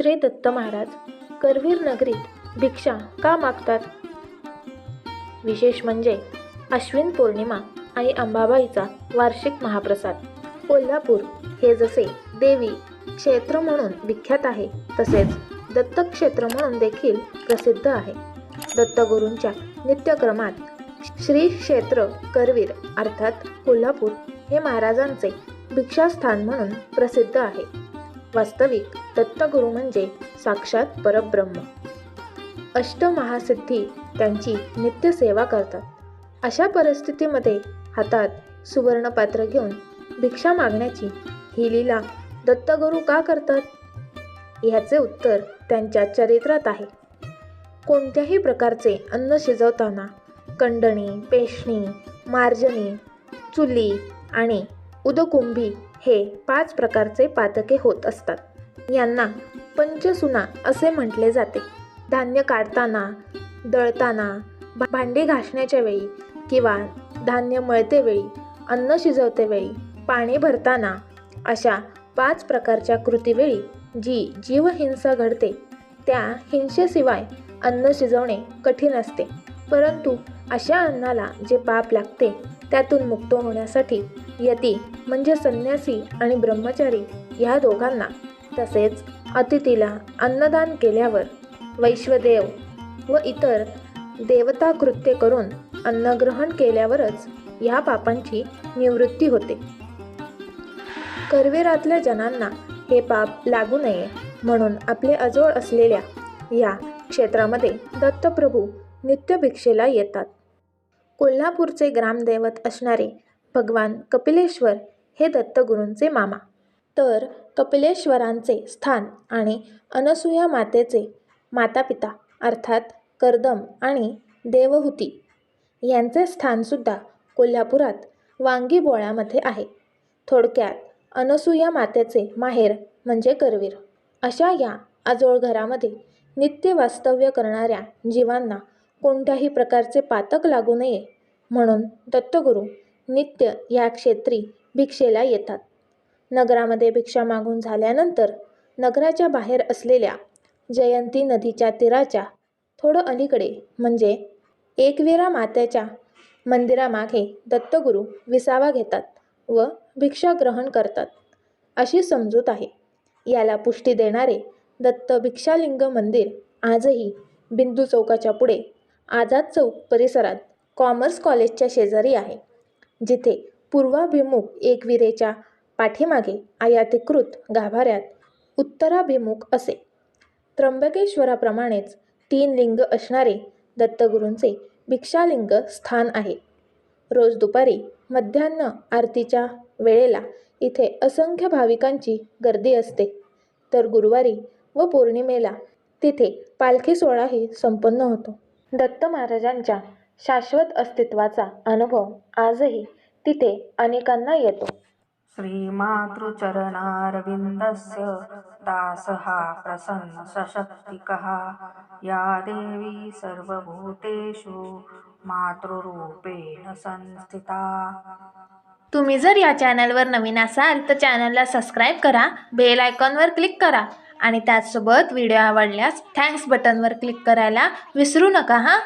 श्री दत्त महाराज करवीर नगरीत भिक्षा का मागतात? विशेष म्हणजे अश्विन पौर्णिमा आणि अंबाबाईचा वार्षिक महाप्रसाद. कोल्हापूर हे जसे देवी क्षेत्र म्हणून विख्यात आहे तसेच दत्तक्षेत्र म्हणून देखील प्रसिद्ध आहे. दत्तगुरूंच्या नित्यक्रमात श्री क्षेत्र करवीर अर्थात कोल्हापूर हे महाराजांचे भिक्षास्थान म्हणून प्रसिद्ध आहे. वास्तविक दत्तगुरू म्हणजे साक्षात परब्रह्म. अष्टमहासिद्धी त्यांची नित्य सेवा करतात. अशा परिस्थितीमध्ये हातात सुवर्णपात्र घेऊन भिक्षा मागण्याची ही लीला दत्तगुरू का करतात? ह्याचे उत्तर त्यांच्या चरित्रात आहे. कोणत्याही प्रकारचे अन्न शिजवताना कंडणी पेशणी मार्जनी चुली आणि उदकुंभी हे पाच प्रकारचे पातके होत असतात. यांना पंचसुना असे म्हटले जाते. धान्य काढताना दळताना भांडी घासण्याच्या वेळी किंवा धान्य मळते वेळी अन्न शिजवते वेळी पाणी भरताना अशा पाच प्रकारच्या कृतीवेळी जी जीवहिंसा घडते त्या हिंसेशिवाय अन्न शिजवणे कठीण असते. परंतु अशा अन्नाला जे पाप लागते त्यातून मुक्त होण्यासाठी यती म्हणजे संन्यासी आणि ब्रह्मचारी ह्या दोघांना. तसेच अतिथीला अन्नदान केल्यावर वैश्वदेव व इतर देवता कृत्य करून अन्नग्रहण केल्यावरच ह्या पापांची निवृत्ती होते. करवीरातल्या जनांना हे पाप लागू नये म्हणून आपले अजोळ असलेल्या या क्षेत्रामध्ये दत्तप्रभू नित्यभिक्षेला येतात. कोल्हापूरचे ग्रामदैवत असणारे भगवान कपिलेश्वर हे दत्तगुरूंचे मामा. तर कपिलेश्वरांचे स्थान आणि अनसुया मातेचे मातापिता अर्थात कर्दम आणि देवहूती यांचे स्थानसुद्धा कोल्हापुरात वांगीबोळ्यामध्ये आहे. थोडक्यात अनसुया मातेचे माहेर म्हणजे करवीर. अशा या आजोळ घरामध्ये नित्य वास्तव्य करणाऱ्या जीवांना कोणत्याही प्रकारचे पातक लागू नये म्हणून दत्तगुरू नित्य या क्षेत्री भिक्षेला येतात. नगरामध्ये भिक्षा मागून झाल्यानंतर नगराच्या बाहेर असलेल्या जयंती नदीच्या तीराच्या थोडं अलीकडे म्हणजे एकवीरा मात्याच्या मंदिरामागे दत्तगुरू विसावा घेतात व भिक्षा ग्रहण करतात. अशी समजूत आहे. याला पुष्टी देणारे दत्त भिक्षालिंग मंदिर आजही बिंदू चौकाच्या पुढे आझाद चौक परिसरात कॉमर्स कॉलेजच्या शेजारी आहे. जिथे पूर्वाभिमुख एकविरेच्या पाठीमागे आयातीकृत गाभाऱ्यात उत्तराभिमुख असे. त्र्यंबकेश्वराप्रमाणेच तीन लिंग असणारे दत्तगुरूंचे भिक्षालिंग स्थान आहे. रोज दुपारी मध्यान्ह आरतीच्या वेळेला इथे असंख्य भाविकांची गर्दी असते. तर गुरुवारी व पौर्णिमेला तिथे पालखी सोहळाही संपन्न होतो. दत्त महाराजांच्या शाश्वत अस्तित्वाचा अनुभव आजही तिथे अनेकांना येतो. श्रीमातृचरणारविन्दस्य दासः प्रसन्न सशक्तिकः या देवी सर्वभूतेषु मातृरूपेण संस्थिता। तुम्ही जर या चॅनलवर नवीन असाल तर चॅनलला सबस्क्राईब करा बेल आयकॉनवर क्लिक करा आणि त्याचसोबत व्हिडिओ आवडल्यास थँक्स बटनवर क्लिक करायला विसरू नका हां?